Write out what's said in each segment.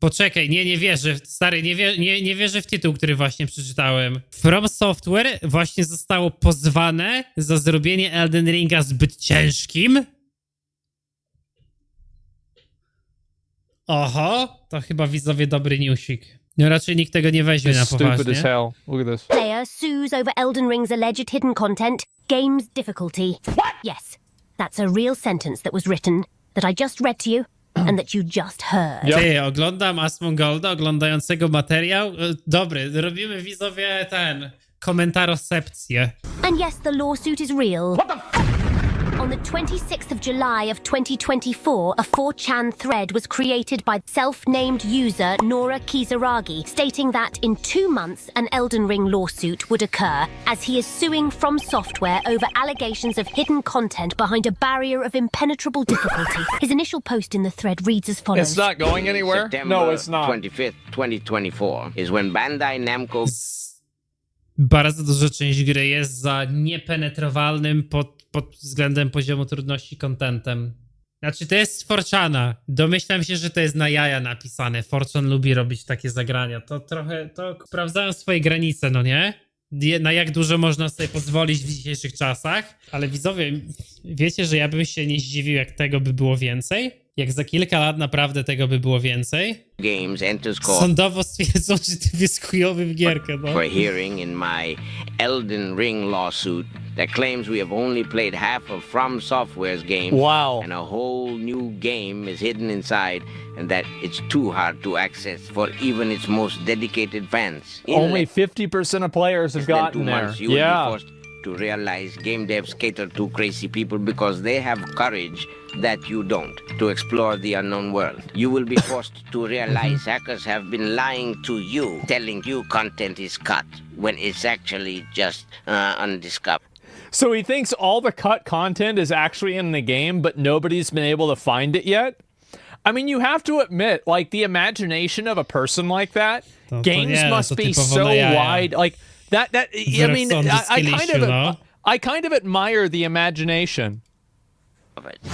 Poczekaj, nie, nie wierzę. Stary, nie, wie, nie, nie wierzę w tytuł, który właśnie przeczytałem. From Software właśnie zostało pozwane za zrobienie Elden Ringa zbyt ciężkim. Oho, to chyba widzowie dobry newsik. No raczej nikt tego nie weźmie na It's stupid as poważnie. hell. Look at this. Player sues over Elden Ring's alleged hidden content, game's difficulty. What? Yes, that's a real sentence that was written, that I just read to you, and that you just heard. Ty, oglądam Asmongolda, oglądającego materiał. E, Dobry, robimy widzowie ten, komentarocepcję. And yes, the lawsuit is real. What the On the 26th of July of 2024, a 4chan thread was created by self-named user Nora Kizaragi, stating that in two months an Elden Ring lawsuit would occur, as he is suing From Software over allegations of hidden content behind a barrier of impenetrable difficulty. His initial post in the thread reads as follows. It's not going anywhere? September No, it's not. 25th, 2024 is when Bandai Namco Z- Bardzo duża część gry jest za niepenetrowalnym pod, pod względem poziomu trudności contentem. Znaczy, to jest Forczana. Domyślam się, że to jest na jaja napisane. Forczan lubi robić takie zagrania. To trochę, to sprawdzają swoje granice, no nie? Na jak dużo można sobie pozwolić w dzisiejszych czasach. Ale widzowie, wiecie, że ja bym się nie zdziwił, jak tego by było więcej? Jak za kilka lat naprawdę tego by było więcej? Games enters court Sądowo stwierdzą, że ty jest chujowy w gierkę, no. for hearing in my Elden Ring lawsuit that claims we have only played half of From Software's game Wow. and a whole new game is hidden inside and that it's too hard to access for even its most dedicated fans. In Only 50% of players have gotten there. months, you will Yeah. be forced to realize game devs cater to crazy people because they have courage that you don't to explore the unknown world. You will be forced to realize hackers have been lying to you, telling you content is cut when it's actually just uh, undiscovered. So he thinks all the cut content is actually in the game, but nobody's been able to find it yet? I mean, you have to admit, like, the imagination of a person like that, To- games nie, must be so jaja. wide. Like, that, that, I mean, I, I kind of. I kind of admire the imagination.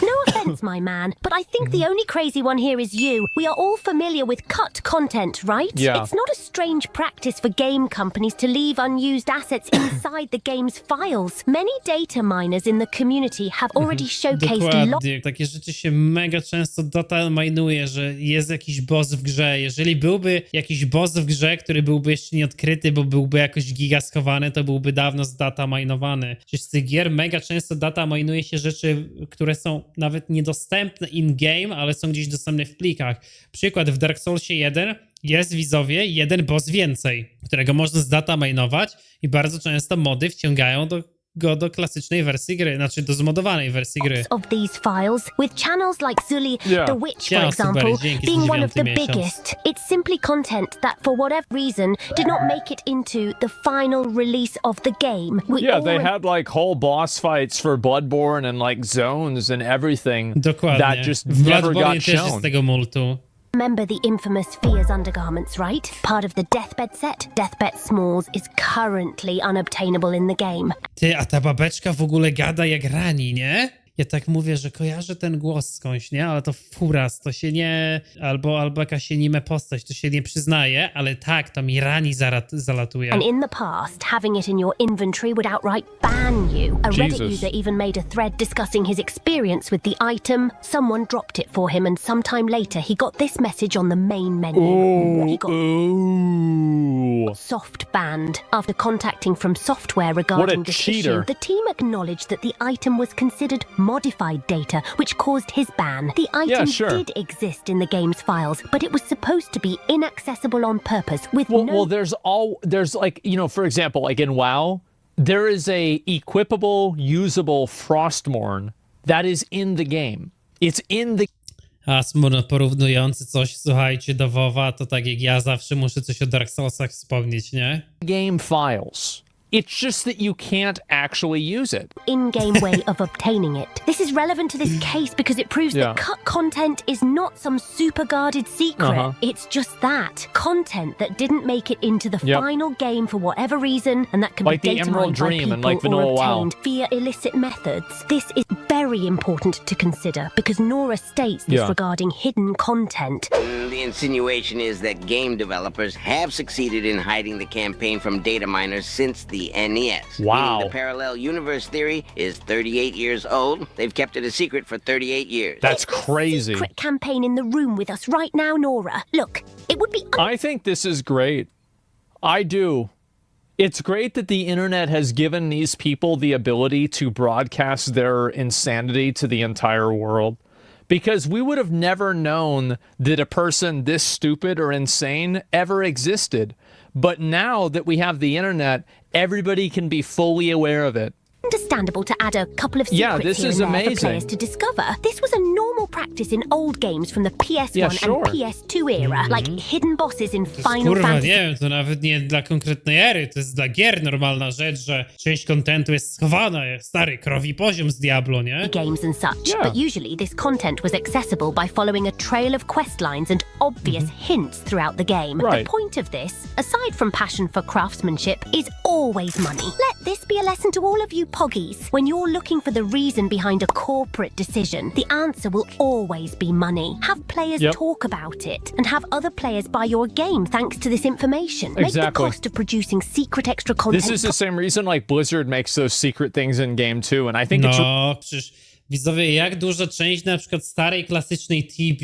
No offense, my man, but I think the only crazy one here is you. We are all familiar with cut content, right? Yeah. It's not a strange practice for game companies to leave unused assets inside the game's files. Many data miners in the community have already showcased Dokładnie. Takie rzeczy się mega często data minuje, że jest jakiś boss w grze. Jeżeli byłby jakiś boss w grze, który byłby jeszcze nieodkryty, bo byłby jakoś giga schowany, to byłby dawno z data minowany. Przecież z tych gier mega często data minuje się rzeczy, które są nawet niedostępne in-game, ale są gdzieś dostępne w plikach. Przykład w Dark Soulsie 1 jest widzowie jeden boss więcej, którego można z data minować i bardzo często mody wciągają do, go do klasycznej wersji gry, znaczy do zmodowanej wersji gry. of these files, with channels like Zully Yeah. the Witch, for Yeah, example, super, dzięki, being one of the dziewiąty miesiąc. biggest. It's simply content that, for whatever reason, did not make it into the final release of the game. We Yeah, they already- had like whole boss fights for Bloodborne and like zones and everything Dokładnie. that just w never Bloodborne got też jest shown. tego multu. Remember the infamous Fears undergarments, right? Part of the Deathbed set, Deathbed Smalls is currently unobtainable in the game. Ty, a ta babeczka w ogóle gada jak rani, nie? Ja tak mówię, że kojarzę ten głos skądś, nie? Ale to furas, to się nie... Albo, albo jakaś anime postać, to się nie przyznaje, ale tak, to mi rani zarat, zalatuje. And in the past, having it in your inventory would outright ban you. A Reddit Jesus. user even made a thread discussing his experience with the item. Someone dropped it for him, and sometime later, he got this message on the main menu. he got Ooh. soft banned after contacting from software regarding this cheater. issue. The team acknowledged that the item was considered modified data, which caused his ban. The item sure. did exist in the game's files, but it was supposed to be inaccessible on purpose with Well, no well, there's all there's like you know, for example, like in WoW, there is a equipable, usable Frostmourne that is in the game. It's in the Asmur porównujący coś, słuchajcie, do WoWa, to tak jak ja zawsze muszę coś o Dark Soulsach wspomnieć, nie? game files. It's just that you can't actually use it. in-game way of obtaining it. This is relevant to this case because it proves Yeah. that cut content is not some super guarded secret. Uh-huh. It's just that content that didn't make it into the Yep. final game for whatever reason, and that can Like be the data Emerald mined Dream and, people like, Vanilla or WoW. obtained via illicit methods. This is very important to consider because Nora states this Yeah. regarding hidden content. The insinuation is that game developers have succeeded in hiding the campaign from data miners since the NES. Wow. Meaning the parallel universe theory is 38 years old. They've kept it a secret for 38 years. That's crazy. Secret campaign in the room with us right now, Nora. Look, it would be I think this is great. I do. It's great that the internet has given these people the ability to broadcast their insanity to the entire world. Because we would have never known that a person this stupid or insane ever existed. But now that we have the internet, everybody can be fully aware of it. Understandable to add a couple of secrets Yeah, this here is and there amazing. for players to discover. This was a normal practice in old games from the PS1 Yeah, sure. and PS2 era, like hidden bosses in Final Kurwa, Fantasy nie wiem, to nawet nie dla konkretnej ery, to jest dla gier normalna rzecz, że część kontentu jest schowana, stary, krowi poziom z Diablo, nie? games and such, Yeah. but usually this content was accessible by following a trail of quest lines and obvious hints throughout the game. Mm-hmm. Right. The point of this, aside from passion for craftsmanship, is always money. Let this be a lesson to all of you poggies. When you're looking for the reason behind a corporate decision, the answer will always be money. Have players Yep. talk about it and have other players buy your game thanks to this information. Make the cost of producing secret extra content This is the same reason like Blizzard makes those secret things in game too, and I think it's No, przecież widzowie, jak duża część na przykład starej, klasycznej TB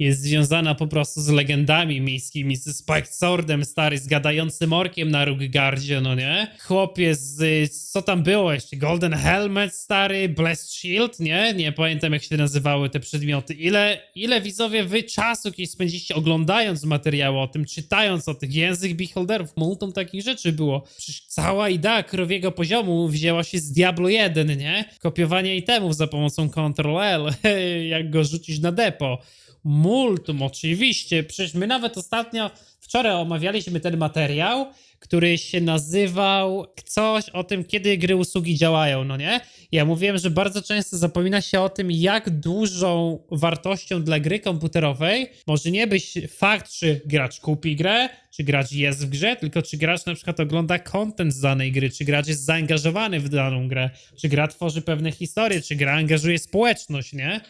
jest związana po prostu z legendami miejskimi, ze Spiked Swordem stary, z gadającym orkiem na Ruggardzie, no nie? Chłopie z, co tam było jeszcze? Golden Helmet stary, Blessed Shield, nie? Nie pamiętam jak się nazywały te przedmioty. Ile, ile widzowie wy czasu kiedyś spędziliście oglądając materiały o tym, czytając o tych język beholderów, multum takich rzeczy było. Przecież cała idea krowiego poziomu wzięła się z Diablo 1, nie? Kopiowanie itemów za pomocą Ctrl-L, jak go rzucić na depo. Multum, oczywiście. Przecież my nawet ostatnio, wczoraj omawialiśmy ten materiał, który się nazywał coś o tym, kiedy gry usługi działają, no nie? Ja mówiłem, że bardzo często zapomina się o tym, jak dużą wartością dla gry komputerowej może nie być fakt, czy gracz kupi grę, czy gracz jest w grze, tylko czy gracz na przykład ogląda content z danej gry, czy gracz jest zaangażowany w daną grę, czy gra tworzy pewne historie, czy gra angażuje społeczność, nie?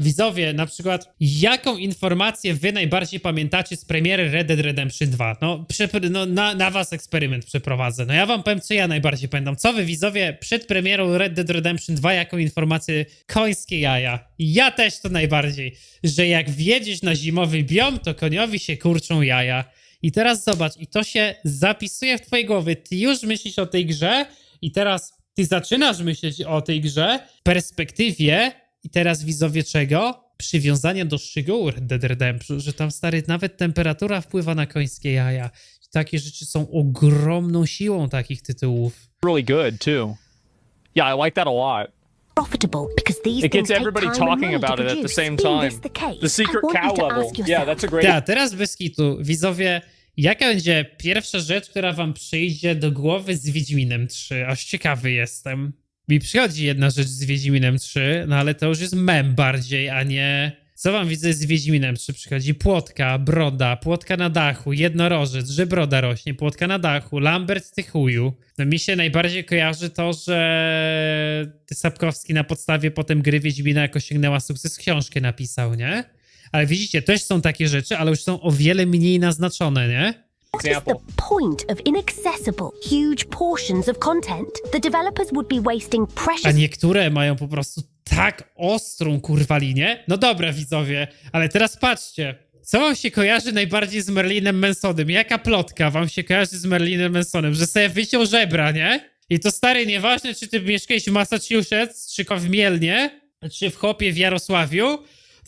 Widzowie, na przykład, jaką informację wy najbardziej pamiętacie z premiery Red Dead Redemption 2? No, no na, na was eksperyment przeprowadzę. No ja wam powiem, co ja najbardziej pamiętam. Co wy, widzowie, przed premierą Red Dead Redemption 2 jaką informację? Końskie jaja. Ja też to najbardziej, że jak wjedziesz na zimowy biom, to koniowi się kurczą jaja. I teraz zobacz, i to się zapisuje w twojej głowie. Ty już myślisz o tej grze i teraz ty zaczynasz myśleć o tej grze w perspektywie i teraz widzowie czego? Przywiązania do szczegółów Red Dead Redemption, że tam stary nawet temperatura wpływa na końskie jaja. Takie rzeczy są ogromną siłą takich tytułów. really good too. Yeah, I like that a lot. profitable because these It gets everybody time and talking about it at the same time. the secret cow level. Yeah, that's a great. Ja, teraz bez kitu. Widzowie, jaka będzie pierwsza rzecz, która wam przyjdzie do głowy z Wiedźminem 3? Aż ciekawy jestem. Mi przychodzi jedna rzecz z Wiedźminem 3, no ale to już jest mem bardziej, a nie... Co wam widzę z Wiedźminem 3 przychodzi? Płotka, broda, płotka na dachu, jednorożec, że broda rośnie, płotka na dachu, Lambert ty chuju. No mi się najbardziej kojarzy to, że Sapkowski na podstawie potem gry Wiedźmina jak osiągnęła sukces książkę napisał, nie? Ale widzicie, też są takie rzeczy, ale już są o wiele mniej naznaczone, nie? What is Example. the point of inaccessible, huge portions of content? The developers would be wasting A precious niektóre mają po prostu tak ostrą kurwa linię. No dobra, widzowie, ale teraz patrzcie. Co wam się kojarzy najbardziej z Merlinem Mansonem? Jaka plotka wam się kojarzy z Merlinem Mansonem? Że sobie wyciął żebra, nie? I to stary, nieważne czy ty mieszkałeś w Massachusetts, czy w Mielnie, czy w Chopie w Jarosławiu,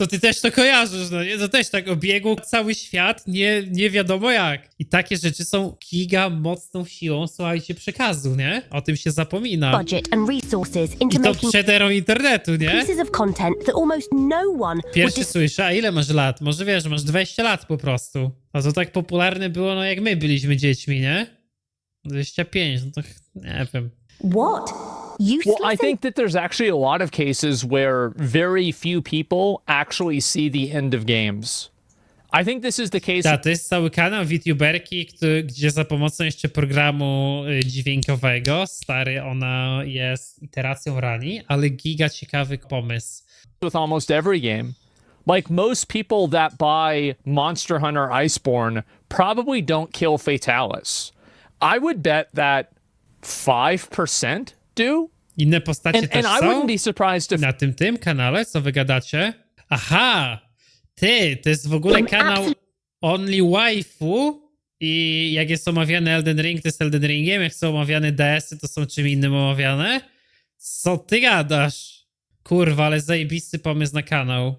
to ty też to kojarzysz, no nie? To też tak obiegł cały świat, nie, nie wiadomo jak. I takie rzeczy są giga mocną siłą, słuchajcie, przekazu, nie? O tym się zapomina. budget and resources into I to making przed erą internetu, nie? pieces of content that almost no one would Pierwszy słyszę, a ile masz lat? Może wiesz, masz 20 lat po prostu. A to tak popularne było, no jak my byliśmy dziećmi, nie? 25, no to ch- nie wiem. What? Useless? Well, I think that there's actually a lot of cases where very few people actually see the end of games. I think this is the case. Ta, to jest cały kanał VTuberki, który, gdzie za pomocą jeszcze programu y, dźwiękowego, stary, ona jest iteracją rani, ale giga ciekawy pomysł. with almost every game. Like most people that buy Monster Hunter Iceborne probably don't kill Fatalis. I would bet that 5% do. Inne postacie And, też and I są wouldn't be surprised if na tym tym kanale, co wy gadacie. Aha! Ty, to jest w ogóle kanał Only Waifu i jak jest omawiany Elden Ring, to jest Elden Ringiem, jak są omawiane DS-y, to są czym innym omawiane. Co ty gadasz? Kurwa, ale zajebisty pomysł na kanał.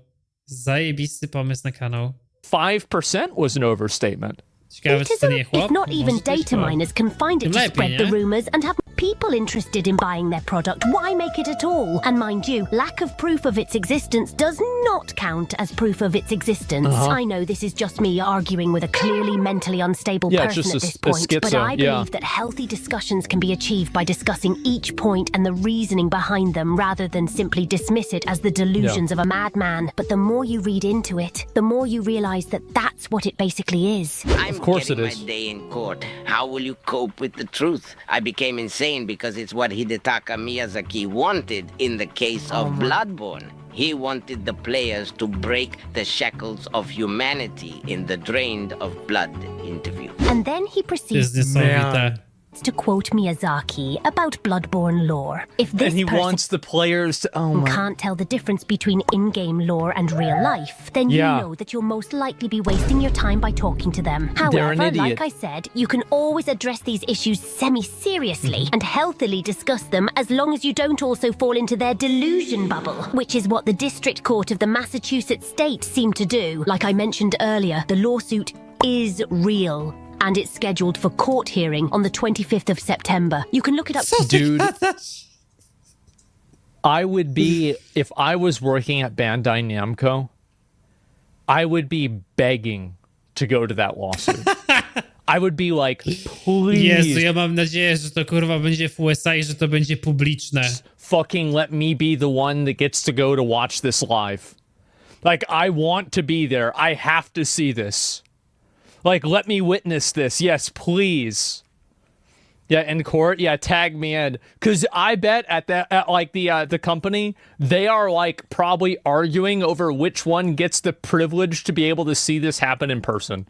Zajebisty pomysł na kanał. 5% was an overstatement. Ciekawe, czy to nie chłop? if not even data miners can find it to spread the rumors and have people interested in buying their product, why make it at all? And mind you, lack of proof of its existence does not count as proof of its existence. Uh-huh. I know this is just me arguing with a clearly mentally unstable Yeah, person just at a- this a point, but schizo, I yeah. believe that healthy discussions can be achieved by discussing each point and the reasoning behind them rather than simply dismiss it as the delusions of a madman. But the more you read into it, the more you realize that that's what it basically is. I'm Of course getting it is. my day in court. How will you cope with the truth? I became insane because it's what Hidetaka Miyazaki wanted in the case of Bloodborne. He wanted the players to break the shackles of humanity in the Drained of Blood interview. And then he To proceeds jest niesamowite. To quote Miyazaki about Bloodborne lore. If this And he person wants the players to. Oh my. can't tell the difference between in-game lore and real life, then Yeah. you know that you'll most likely be wasting your time by talking to them. They're an However, idiot. like I said, you can always address these issues semi-seriously Mm-hmm. and healthily discuss them as long as you don't also fall into their delusion bubble, which is what the District Court of the Massachusetts state seemed to do. Like I mentioned earlier, the lawsuit is real. And it's scheduled for court hearing on the 25th of September. You can look it up. Dude, I would be if I was working at Bandai Namco, I would be begging to go to that lawsuit. I would be like, please Jezu, ja mam nadzieję, że to kurwa będzie w USA i że to będzie publiczne. fucking let me be the one that gets to go to watch this live. Like I want to be there. I have to see this. Like let me witness this. Yes, please. Yeah, in court, yeah, tag me in cuz I bet at that at like the uh, the company, they are like probably arguing over which one gets the privilege to be able to see this happen in person.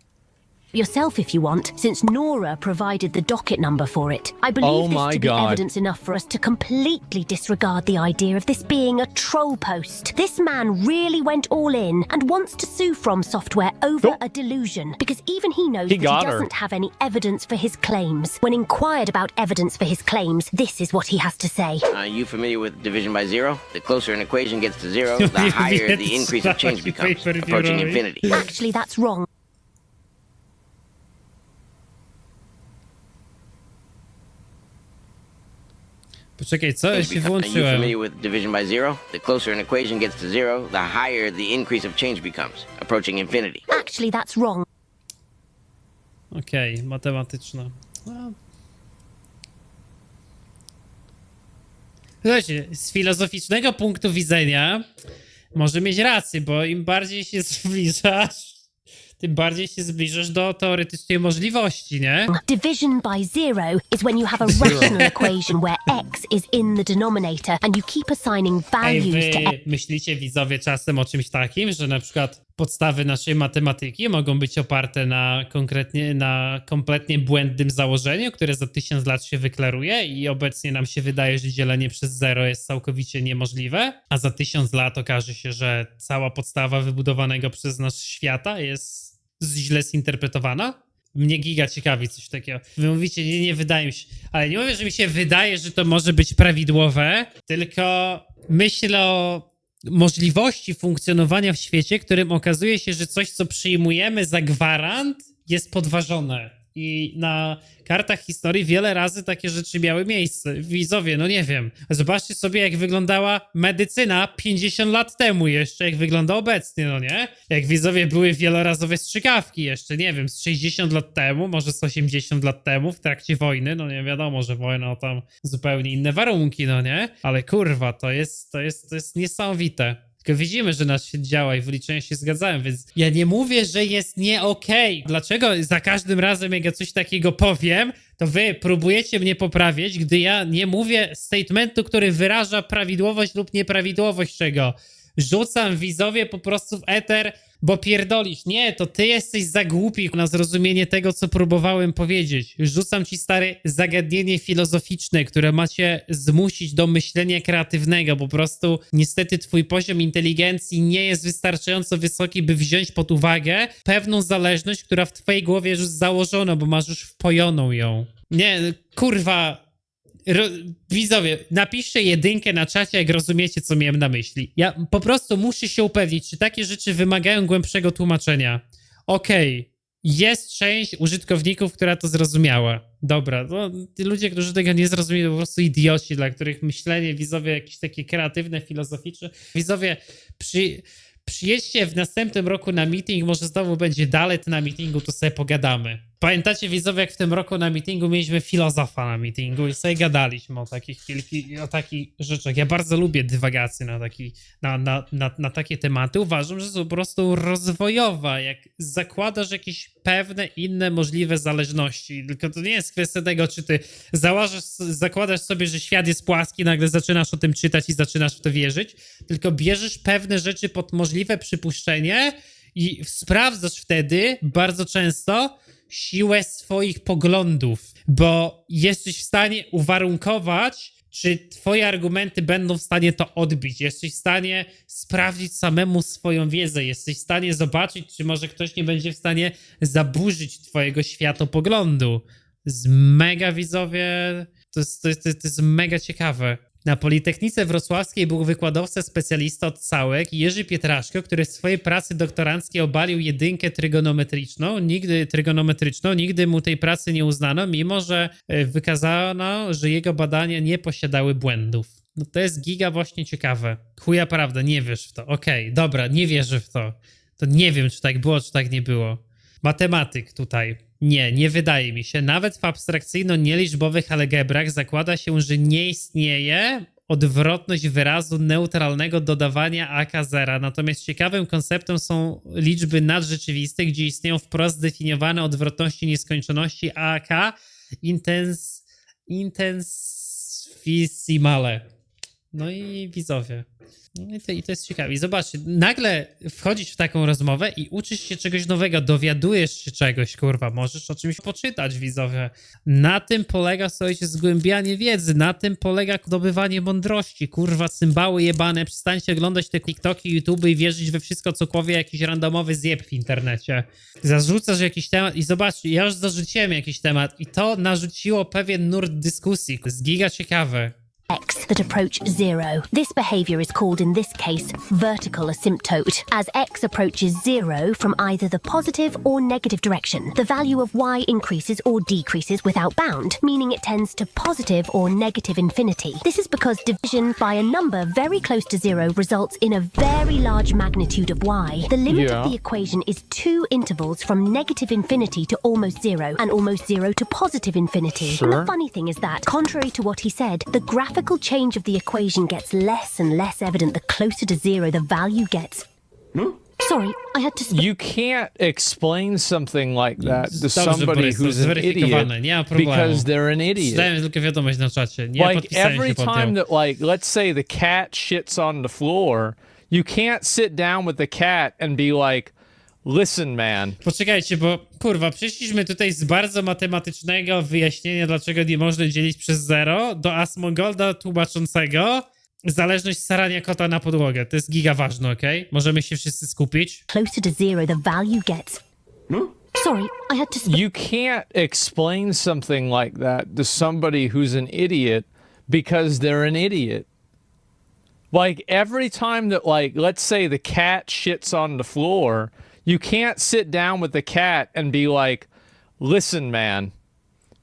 Yourself if you want, since Nora provided the docket number for it. I believe Oh this my to be evidence enough for us to completely disregard the idea of this being a troll post. This man really went all in and wants to sue From Software over Nope. a delusion because even he knows He that he doesn't have any evidence for his claims. When inquired about evidence for his claims, this is what he has to say. Are you familiar with division by zero? The closer an equation gets to zero, the higher the increase of change becomes, approaching infinity. Actually, that's wrong. Poczekaj, co? Ja się Are you wyłączyłem. familiar with division by zero? The closer an equation gets to zero, the higher the increase of change becomes, approaching infinity. Actually, that's wrong. Okej, matematyczna. No. Słuchajcie, z filozoficznego punktu widzenia może mieć rację, bo im bardziej się zbliżasz, tym bardziej się zbliżasz do teoretycznej możliwości, nie? Division by zero is when you have a rational equation where x is in the denominator and you keep assigning Ej, values to wy myślicie widzowie czasem o czymś takim, że na przykład podstawy naszej matematyki mogą być oparte na konkretnie, na kompletnie błędnym założeniu, które za tysiąc lat się wyklaruje i obecnie nam się wydaje, że dzielenie przez zero jest całkowicie niemożliwe, a za tysiąc lat okaże się, że cała podstawa wybudowanego przez nas świata jest źle zinterpretowana? Mnie giga ciekawi coś takiego. Wy mówicie, nie, nie wydaje mi się. Ale nie mówię, że mi się wydaje, że to może być prawidłowe, tylko myślę o możliwości funkcjonowania w świecie, którym okazuje się, że coś, co przyjmujemy za gwarant, jest podważone. I na kartach historii wiele razy takie rzeczy miały miejsce. Widzowie, no nie wiem. Zobaczcie sobie, jak wyglądała medycyna 50 lat temu jeszcze, jak wygląda obecnie, no nie? Jak widzowie były wielorazowe strzykawki jeszcze, nie wiem, z 60 lat temu, może z 80 lat temu, w trakcie wojny, no nie wiadomo, że wojna tam zupełnie inne warunki, no nie? Ale kurwa, to jest, to jest, to jest niesamowite. Tylko widzimy, że nasz świat działa i wyliczenia się zgadzają, więc ja nie mówię, że jest nie okej. Dlaczego za każdym razem, jak ja coś takiego powiem, to wy próbujecie mnie poprawić, gdy ja nie mówię statementu, który wyraża prawidłowość lub nieprawidłowość czego. Rzucam widzowie po prostu w eter, bo pierdolisz. Nie, to ty jesteś za głupi na zrozumienie tego, co próbowałem powiedzieć. Rzucam ci stare zagadnienie filozoficzne, które macie zmusić do myślenia kreatywnego. Po prostu niestety twój poziom inteligencji nie jest wystarczająco wysoki, by wziąć pod uwagę pewną zależność, która w twojej głowie już założona, bo masz już wpojoną ją. Nie, kurwa, Ro widzowie, napiszcie jedynkę na czacie, jak rozumiecie, co miałem na myśli. Ja po prostu muszę się upewnić, czy takie rzeczy wymagają głębszego tłumaczenia. Okej, jest część użytkowników, która to zrozumiała. Dobra, no, ludzie, którzy tego nie zrozumieli, to po prostu idioci, dla których myślenie, widzowie, jakieś takie kreatywne, filozoficzne. Widzowie, przy, przyjedźcie w następnym roku na meeting, może znowu będzie dalej na meetingu, to sobie pogadamy. Pamiętacie widzowie, jak w tym roku na meetingu mieliśmy filozofa na meetingu i sobie gadaliśmy o takich o takich rzeczach. Ja bardzo lubię dywagacje na, taki, na, na, na, na takie tematy. Uważam, że są po prostu rozwojowa, jak zakładasz jakieś pewne inne możliwe zależności. Tylko to nie jest kwestia tego, czy ty założysz, zakładasz sobie, że świat jest płaski, nagle zaczynasz o tym czytać i zaczynasz w to wierzyć, tylko bierzesz pewne rzeczy pod możliwe przypuszczenie i sprawdzasz wtedy bardzo często, siłę swoich poglądów, bo jesteś w stanie uwarunkować, czy twoje argumenty będą w stanie to odbić. Jesteś w stanie sprawdzić samemu swoją wiedzę. Jesteś w stanie zobaczyć, czy może ktoś nie będzie w stanie zaburzyć twojego światopoglądu. Z mega widzowie, to jest, to jest, to jest, mega ciekawe. Na Politechnice Wrocławskiej był wykładowca specjalista od całek Jerzy Pietraszko, który w swojej pracy doktoranckiej obalił jedynkę trygonometryczną, nigdy trygonometryczną, nigdy mu tej pracy nie uznano, mimo że e, wykazano, że jego badania nie posiadały błędów. No to jest giga właśnie ciekawe. Chuja prawda, nie wiesz w to. Okej, dobra, nie wierzę w to. To nie wiem, czy tak było, czy tak nie było. Matematyk tutaj. Nie, nie wydaje mi się. Nawet w abstrakcyjno-nieliczbowych algebrach zakłada się, że nie istnieje odwrotność wyrazu neutralnego dodawania AK zera. Natomiast ciekawym konceptem są liczby nadrzeczywiste, gdzie istnieją wprost zdefiniowane odwrotności nieskończoności AK intens, intensifimale. No i widzowie. No i to, I to jest ciekawe. I zobaczcie, nagle wchodzisz w taką rozmowę i uczysz się czegoś nowego, dowiadujesz się czegoś, kurwa, możesz o czymś poczytać, widzowie. Na tym polega, słuchajcie, zgłębianie wiedzy, na tym polega zdobywanie mądrości, kurwa, cymbały jebane, przestańcie oglądać te TikToki, YouTube i wierzyć we wszystko, co powie jakiś randomowy zjeb w internecie. Zarzucasz jakiś temat i zobaczcie, ja już zarzuciłem jakiś temat i to narzuciło pewien nurt dyskusji. Jest giga ciekawe. X that approach zero. This behavior is called in this case vertical asymptote. As x approaches zero from either the positive or negative direction, the value of y increases or decreases without bound, meaning it tends to positive or negative infinity. This is because division by a number very close to zero results in a very large magnitude of y. The limit Yeah. of the equation is two intervals from negative infinity to almost zero and almost zero to positive infinity. And the funny thing is that, contrary to what he said, the graphical change of the equation gets less and less evident the closer to zero the value gets. Hmm? Sorry, I had to. Sp- You can't explain something like that to Dobrze, somebody Borys, to who's an zweryfikowane, nie ma idiot problemu. because they're an idiot. Dałem tylko wiadomość na czacie. Nie like every time that like let's say the cat shits on the floor, you can't sit down with the cat and be like, "Listen, man, Poczekajcie, bo kurwa, przeszliśmy tutaj z bardzo matematycznego wyjaśnienia, dlaczego nie można dzielić przez zero, do Asmongolda tłumaczącego zależność starania kota na podłogę. To jest giga ważne, okej? Możemy się wszyscy skupić. closer to zero the value gets. Sorry, I had to. You can't explain something like that to somebody who's an idiot because they're an idiot." Like every time that like let's say the cat shits on the floor, you can't sit down with the cat and be like, listen, man,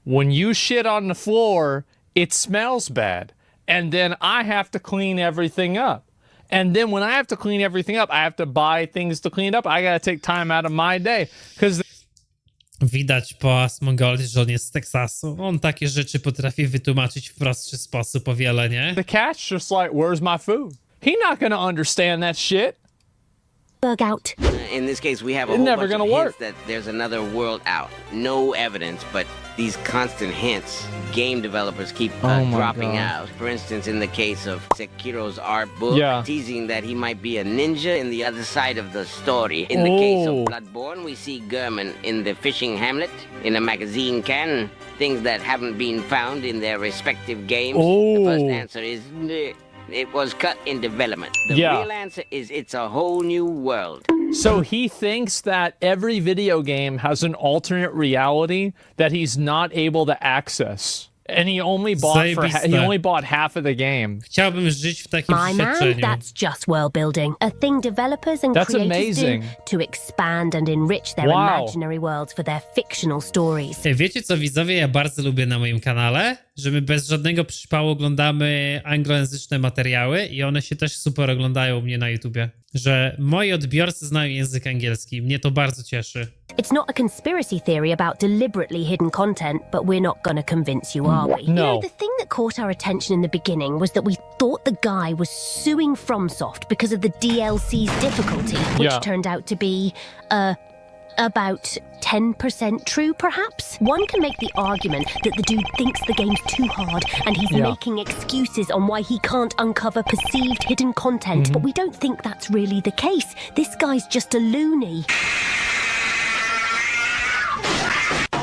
when you shit on the floor, it smells bad. And then I have to clean everything up. And then when I have to clean everything up, I have to buy things to clean up. I got to take time out of my day because Widać po Asmongold, że on jest z Teksasu. On takie rzeczy potrafi wytłumaczyć w prostszy sposób o wiele, nie? the cat's just like, where's my food? He not going to understand that shit. Bug out. In this case, we have a It's whole never bunch of gonna hints that there's another world out. No evidence, but these constant hints game developers keep uh, Oh my dropping God. out. For instance, in the case of Sekiro's art book, Yeah. teasing that he might be a ninja in the other side of the story. In the case Oh. of Bloodborne, we see Gurman in the fishing hamlet, in a magazine can, things that haven't been found in their respective games. The first Oh. answer is "Meh, it was cut in development. The Yeah. real answer is it's a whole new world. So he thinks that every video game has an alternate reality that he's not able to access. And he only bought for he only bought half of the game. Chciałbym żyć w takim My man, that's just world building. A thing developers and That's creators amazing. do to expand and enrich their Wow. imaginary worlds for their fictional stories. Ej, Wiecie co widzowie ja bardzo lubię na moim kanale? Że my bez żadnego przypału oglądamy anglojęzyczne materiały i one się też super oglądają u mnie na YouTubie. Że moi odbiorcy znają język angielski. Mnie to bardzo cieszy. It's not a conspiracy theory about deliberately hidden content, but we're not to convince you, are we? You No. know, the thing that caught our attention in the beginning was that we thought the guy was suing FromSoft because of the DLC's difficulty, which Yeah. turned out to be, uh, about 10% true, perhaps? One can make the argument that the dude thinks the game's too hard and he's Yeah. making excuses on why he can't uncover perceived hidden content, Mm-hmm. but we don't think that's really the case. This guy's just a loony.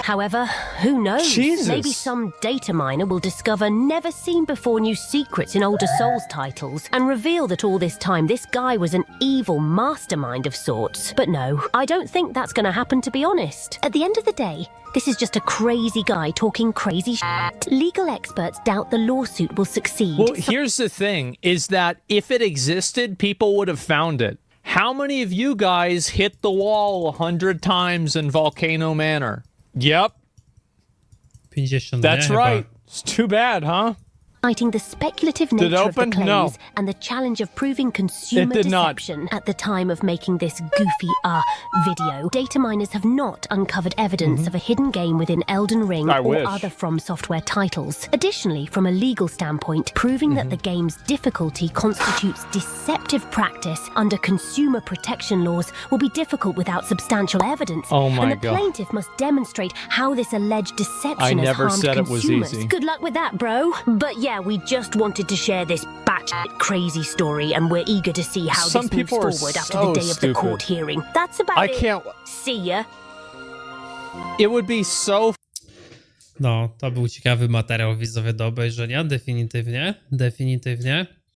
However, who knows? Jesus. Maybe some data miner will discover never seen before new secrets in older Souls titles and reveal that all this time this guy was an evil mastermind of sorts. But no, I don't think that's going to happen, to be honest. At the end of the day, this is just a crazy guy talking crazy shit. Legal experts doubt the lawsuit will succeed. Well, here's the thing is that if it existed, people would have found it. How many of you guys hit the wall a hundred times in Volcano Manor? Yep, 50, that's nie? Chyba. right. It's too bad, huh? Citing the speculative nature of the open? claims No. and the challenge of proving consumer It did not. deception at the time of making this goofy uh video, data miners have not uncovered evidence of a hidden game within Elden Ring Mm-hmm. I or wish. other From Software titles. Additionally, from a legal standpoint, proving that Mm-hmm. the game's difficulty constitutes deceptive practice under consumer protection laws will be difficult without substantial evidence. Oh my and the God. plaintiff must demonstrate how this alleged deception I has never harmed said it was consumers. easy. Good luck with that, bro. But yeah, we just wanted to share this batshit crazy story, and we're eager to see how Some this moves people are forward after so the day of the stupid. court hearing. That's about I it. can't. See ya. It would be so No, to był ciekawy materiał widzowie do obejrzenia, definitywnie, definitywnie.